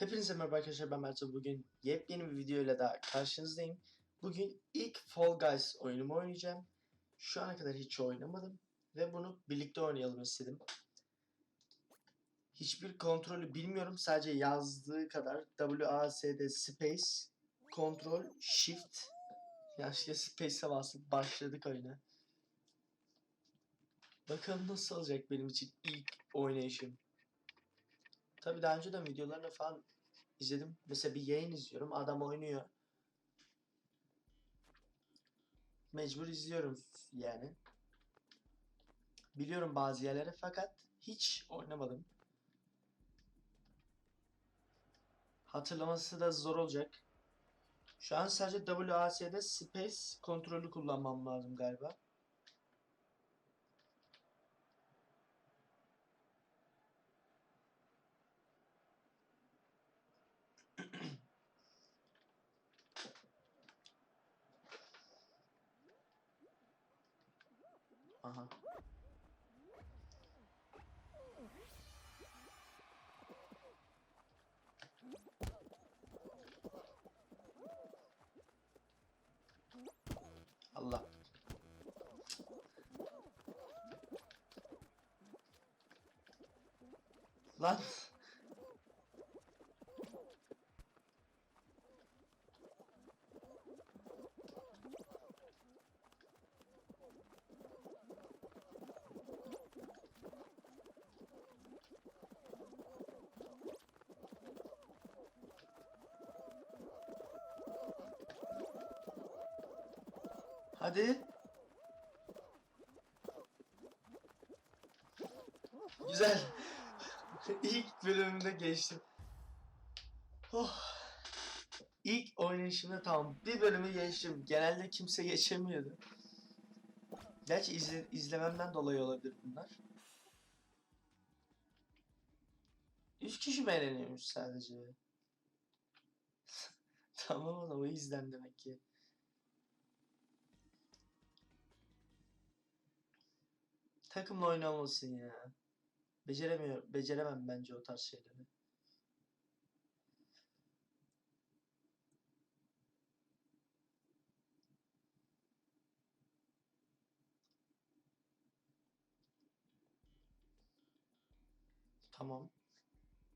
Hepinize merhaba arkadaşlar ben Merto. Bugün yepyeni bir videoyla daha karşınızdayım. Bugün ilk Fall Guys oyunumu oynayacağım. Şu ana kadar hiç oynamadım ve bunu birlikte oynayalım istedim. Hiçbir kontrolü bilmiyorum. Sadece yazdığı kadar WASD Space Control Shift Yanlışlıkla Space'e bastık. Başladık oyuna. Bakalım nasıl olacak benim için ilk oynayışım. Tabii daha önceden videolarını falan izledim. Mesela bir yayın izliyorum. Adam oynuyor. Mecbur izliyorum yani. Biliyorum bazı yerleri fakat hiç oynamadım. Hatırlaması da zor olacak. Şu an sadece WASD Space kontrolü kullanmam lazım galiba. Aha. Allah. Lan. Hadi. Güzel. İlk bölümünde geçtim. Oh. İlk oynayışımda tamam. Bir bölümü geçtim. Genelde kimse geçemiyordu. Gerçi izle, izlememden dolayı olabilir bunlar. Üç kişi mi sadece? tamam o da o demek ki. Takımla oynamalısın ya. Beceremiyor, beceremem bence o tarz şeyleri. Tamam.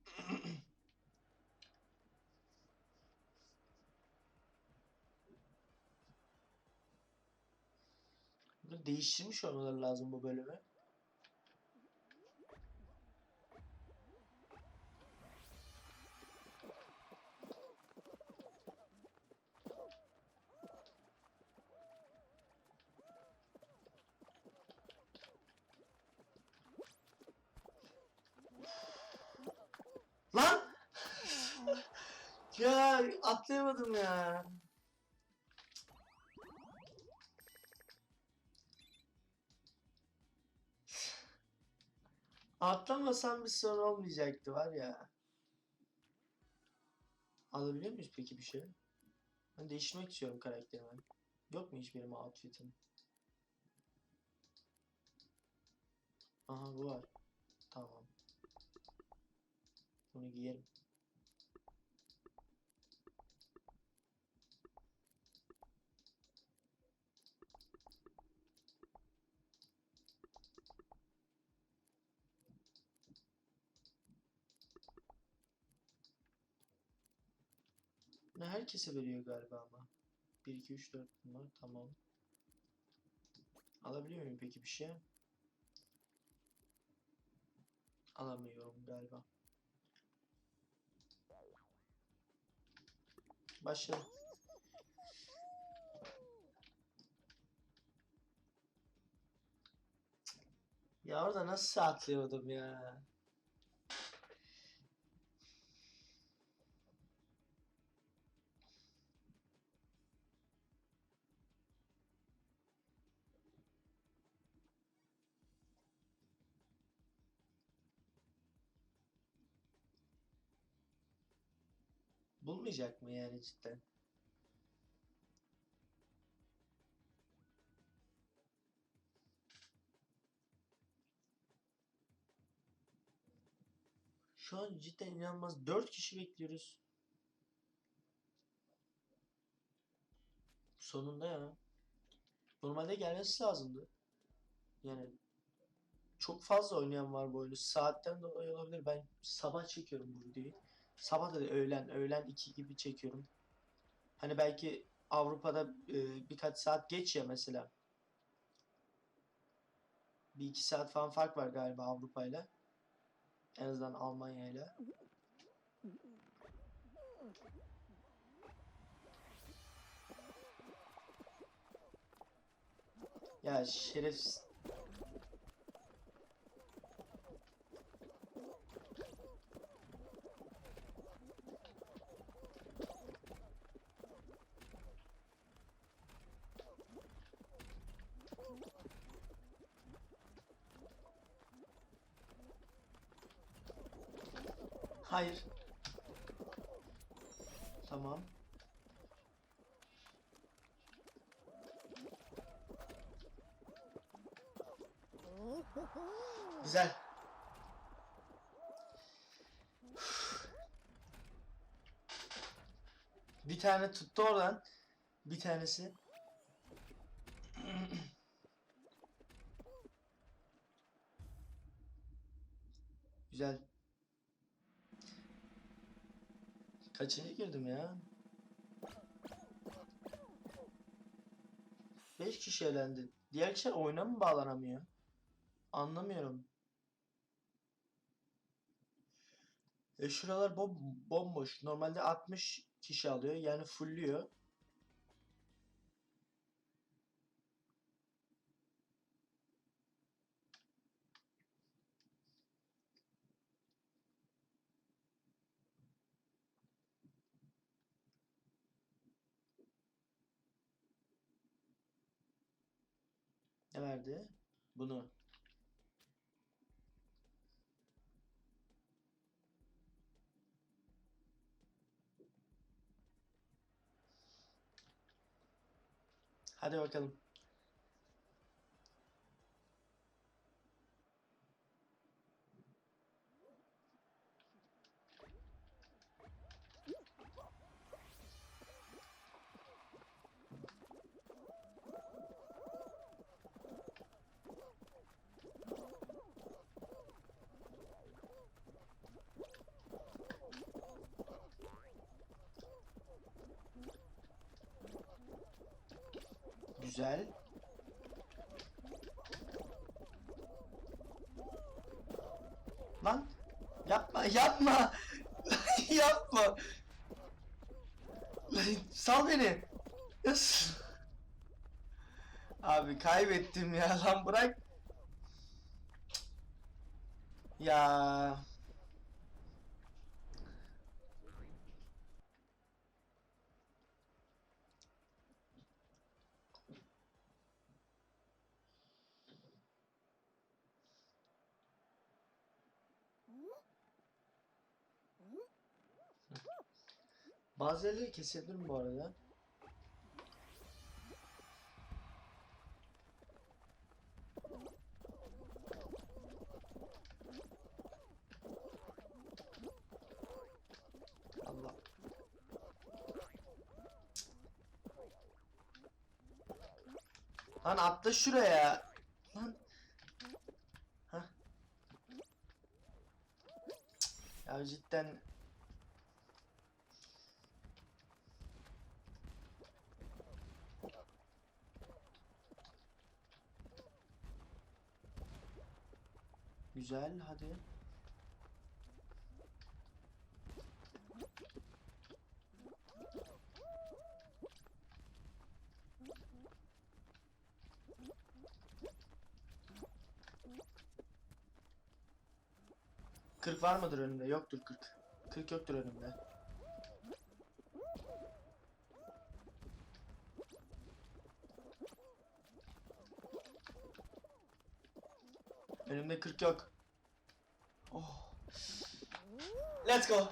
Değiştirmiş olmaları lazım bu bölümü. Lan! Ya atlayamadım ya. Atlamasam bir sorun olmayacaktı var ya. Alabiliyor muyuz peki bir şey? Ben değiştirmek istiyorum karakterimi. Yok mu hiç benim outfit'im? Aha bu var. Tamam. Bunu giyerim. Ne herkese veriyor galiba ama. 1 2 3 4 bunlar tamam. Alabiliyor muyum peki bir şey? Alamıyorum galiba. Başlayalım. Ya orada nasıl atlıyordum ya? Bulmayacak mı yani cidden? Şu an cidden inanılmaz. 4 kişi bekliyoruz. Sonunda ya. Normalde gelmesi lazımdı. Yani çok fazla oynayan var bu oyunu. Saatten dolayı olabilir. Ben sabah çekiyorum bu videoyu. Sabah da değil, öğlen, öğlen 2 gibi çekiyorum. Hani belki Avrupa'da e, birkaç saat geç ya mesela. Bir iki saat falan fark var galiba Avrupa ile. En azından Almanya ile. Ya şerefsiz. Hayır. Tamam. Güzel. Bir tane tuttu oradan. Bir tanesi. Güzel. Kaçıncı girdim ya? 5 kişi elendi. Diğer kişiler oyuna mı bağlanamıyor? Anlamıyorum. E şuralar bom bomboş. Normalde 60 kişi alıyor. Yani fullüyor. Ne verdi? Bunu. Hadi bakalım. Güzel. Lan yapma yapma. yapma. Sal beni. Abi kaybettim ya lan bırak. Ya. Bazı yerleri kesebilirim bu arada. Allah. Lan atla şuraya. Lan. Hah. Ya cidden Güzel hadi. Kırk var mıdır önümde? Yoktur kırk. Kırk yoktur önümde. Önümde 40 yok. Oh. Let's go.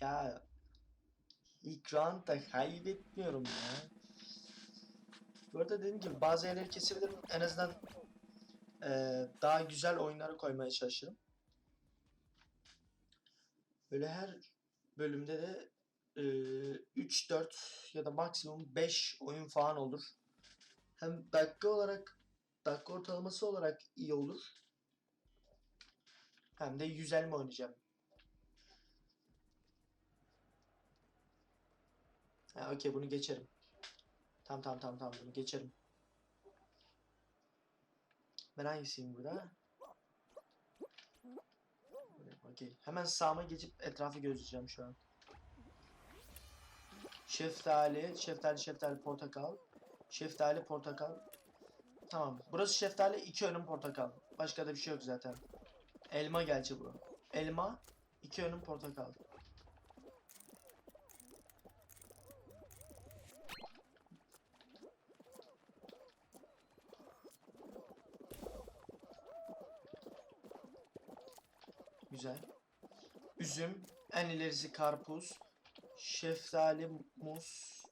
Ya ilk roundda kaybetmiyorum ya. Bu arada dediğim gibi bazı yerleri kesebilirim. En azından Ee, daha güzel oyunları koymaya çalışırım. Böyle her bölümde de e, 3-4 ya da maksimum 5 oyun falan olur. Hem dakika olarak dakika ortalaması olarak iyi olur. Hem de yüzel mi oynayacağım? Ha okey bunu geçerim. Tamam tamam tamam tamam bunu geçerim. Ben hangisiyim burada? Okey. Hemen sağıma geçip etrafı gözleyeceğim şu an. Şeftali, şeftali, şeftali, portakal. Şeftali, portakal. Tamam. Burası şeftali, iki önüm portakal. Başka da bir şey yok zaten. Elma gerçi bu. Elma, iki önüm portakal. Güzel. Üzüm, en ilerisi karpuz, şeftali, muz,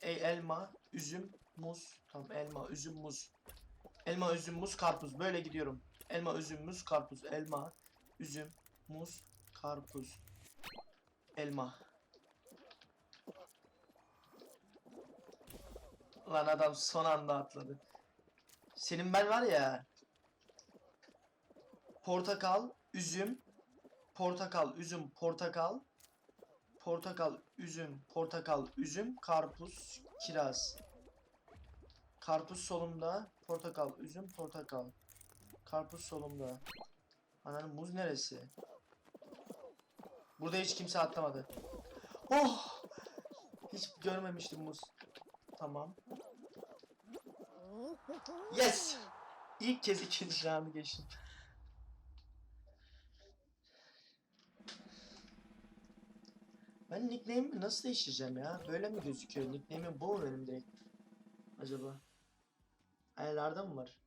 e, elma, üzüm, muz. Tamam elma, üzüm, muz. Elma, üzüm, muz, karpuz. Böyle gidiyorum. Elma, üzüm, muz, karpuz. Elma, üzüm, muz, karpuz. Elma. Lan adam son anda atladı. Senin ben var ya. Portakal, üzüm, portakal, üzüm, portakal, portakal, üzüm, portakal, üzüm, karpuz, kiraz. Karpuz solumda, portakal, üzüm, portakal. Karpuz solumda. Ananın muz neresi? Burada hiç kimse atlamadı. Oh! Hiç görmemiştim muz. Tamam. Yes! İlk kez ikinci roundu geçtim. Ben nickname'imi nasıl değiştireceğim ya? Böyle mi gözüküyor? Nickname'im bu mu benim direkt? Acaba? Ayarlarda mı var?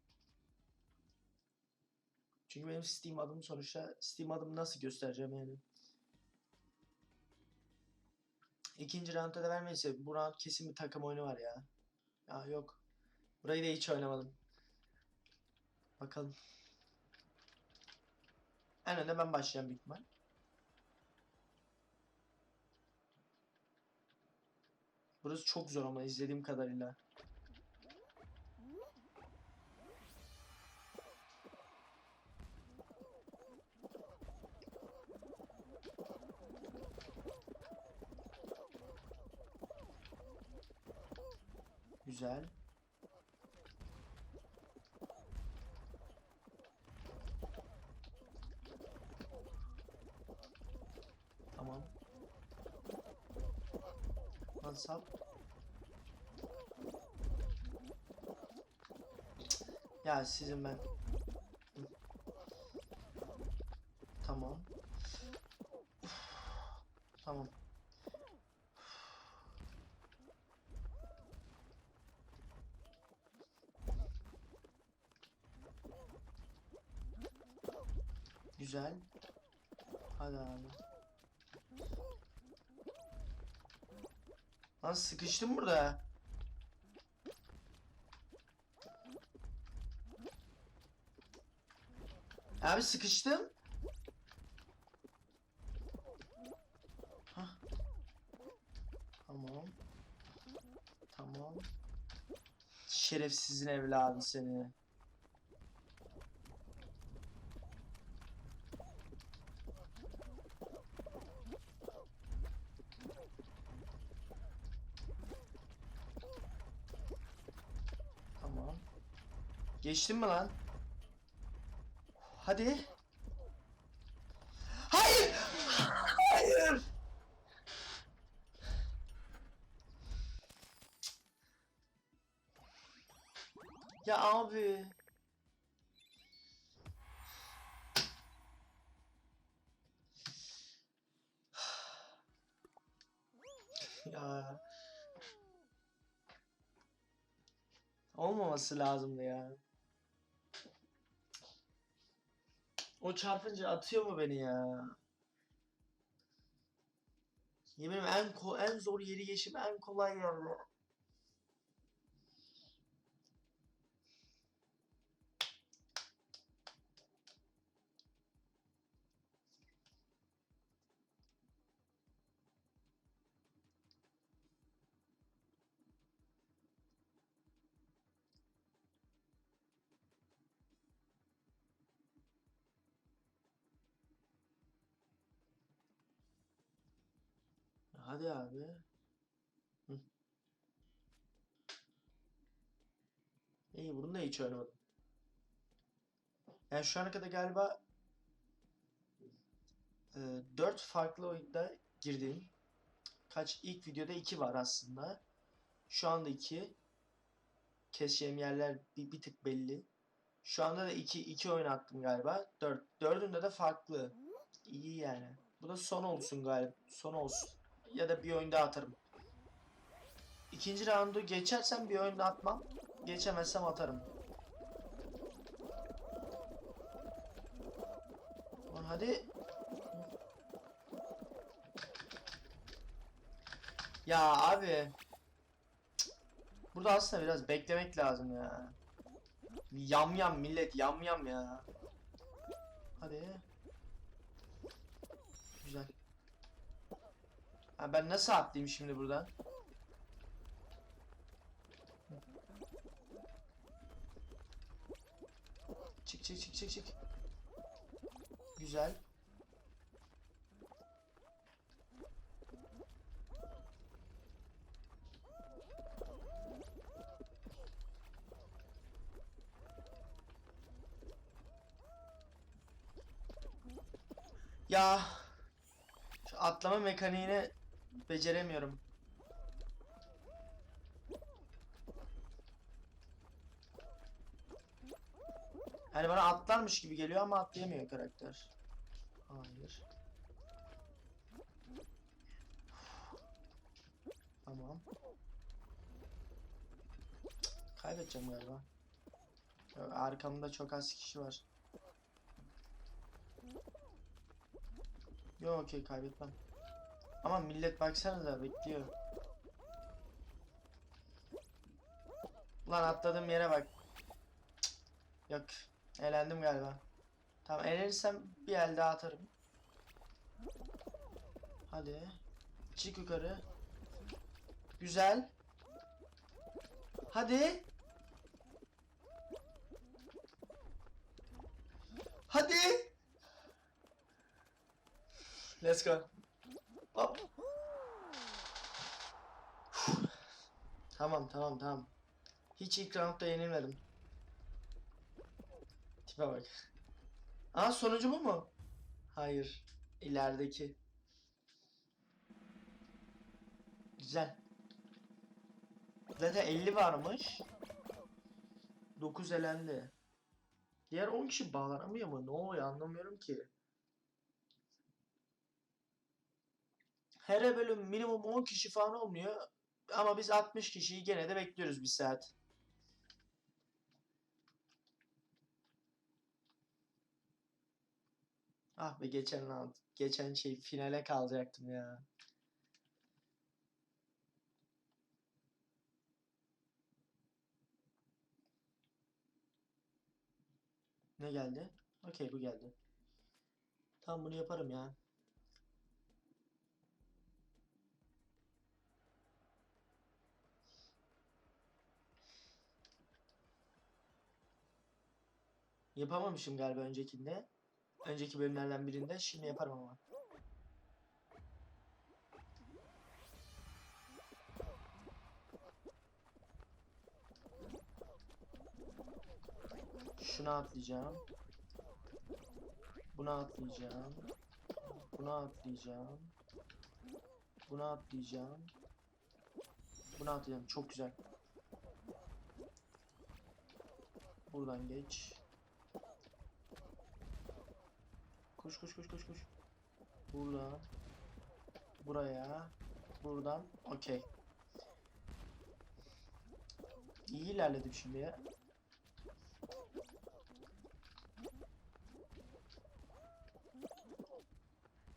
Çünkü benim Steam adım sonuçta Steam adımı nasıl göstereceğim yani? İkinci roundda da vermeyse bu round kesin bir takım oyunu var ya. Ya yok. Burayı da hiç oynamadım. Bakalım. En önde ben başlayacağım büyük ihtimal. Burası çok zor ama izlediğim kadarıyla. Güzel. Tamam. Lan sap. Ya sizin ben. Hı. Tamam. Uf. Tamam. Güzel. Hadi abi. Lan sıkıştım burada. Abi sıkıştım. Hah. Tamam. Tamam. Şerefsizin evladı seni. Tamam. Geçtin mi lan? Hadi. Hayır! Hayır! Ya abi. ya. Olmaması lazımdı ya. O çarpınca atıyor mu beni ya? Yemin en, ko en zor yeri geçim en kolay yerde. Hadi abi. Hı. İyi bunu da hiç oynamadım. Yani şu ana kadar galiba e, 4 farklı oyunda girdim. Kaç ilk videoda 2 var aslında. Şu anda 2. Keseceğim yerler bir, bir tık belli. Şu anda da 2 2 oyun attım galiba. 4 dördünde de farklı. İyi yani. Bu da son olsun galiba. Son olsun. Ya da bir oyun daha atarım. İkinci roundu geçersem bir oyun daha atmam. Geçemezsem atarım. Hadi. Ya abi. Burada aslında biraz beklemek lazım ya. Yam yam millet yam yam ya. Hadi. Güzel. Ha ben nasıl atlayayım şimdi buradan? Çık çık çık çık çık. Güzel. Ya şu atlama mekaniğini beceremiyorum. Hani bana atlarmış gibi geliyor ama atlayamıyor karakter. Hayır. Tamam. Kaybedeceğim galiba. Arkamda çok az kişi var. Yok okey kaybetmem. Ama millet baksanıza bekliyor. Ulan atladığım yere bak. Cık, Yok. Elendim galiba. Tamam elenirsem bir el daha atarım. Hadi. Çık yukarı. Güzel. Hadi. Hadi. Let's go. Hop. Tamam tamam tamam. Hiç ilk roundda yenilmedim. Tipe bak. Aa sonucu bu mu? Hayır. İlerideki. Güzel. Zaten 50 varmış. 9 elendi. Diğer 10 kişi bağlanamıyor mu? Ne oluyor anlamıyorum ki. Her bölüm minimum 10 kişi falan olmuyor. Ama biz 60 kişiyi gene de bekliyoruz bir saat. Ah be geçen round. Geçen şey finale kalacaktım ya. Ne geldi? Okey bu geldi. Tamam bunu yaparım ya. Yapamamışım galiba öncekinde. Önceki bölümlerden birinde. Şimdi yaparım ama. Şuna atlayacağım. Buna atlayacağım. Buna atlayacağım. Buna atlayacağım. Buna atlayacağım. Çok güzel. Buradan geç. Koş koş koş koş koş. Buradan. Buraya. Buradan. Okey. İyi ilerledim şimdi ya.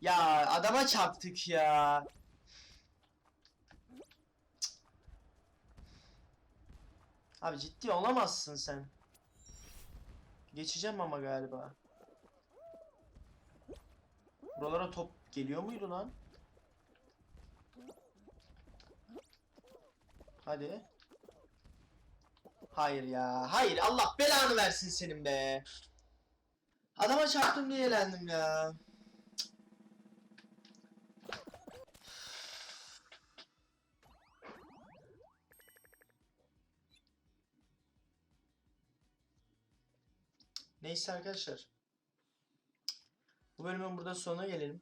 Ya adama çarptık ya. Abi ciddi olamazsın sen. Geçeceğim ama galiba. Buralara top geliyor muydu lan? Hadi. Hayır ya. Hayır Allah belanı versin senin be. Adama çarptım diye eğlendim ya. Neyse arkadaşlar. Bu bölümün burada sonuna gelelim.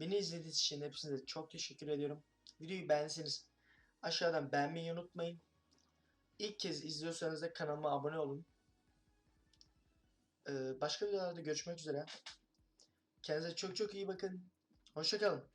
Beni izlediğiniz için hepinize çok teşekkür ediyorum. Videoyu beğendiyseniz aşağıdan beğenmeyi unutmayın. İlk kez izliyorsanız da kanalıma abone olun. Ee, başka videolarda görüşmek üzere. Kendinize çok çok iyi bakın. Hoşçakalın.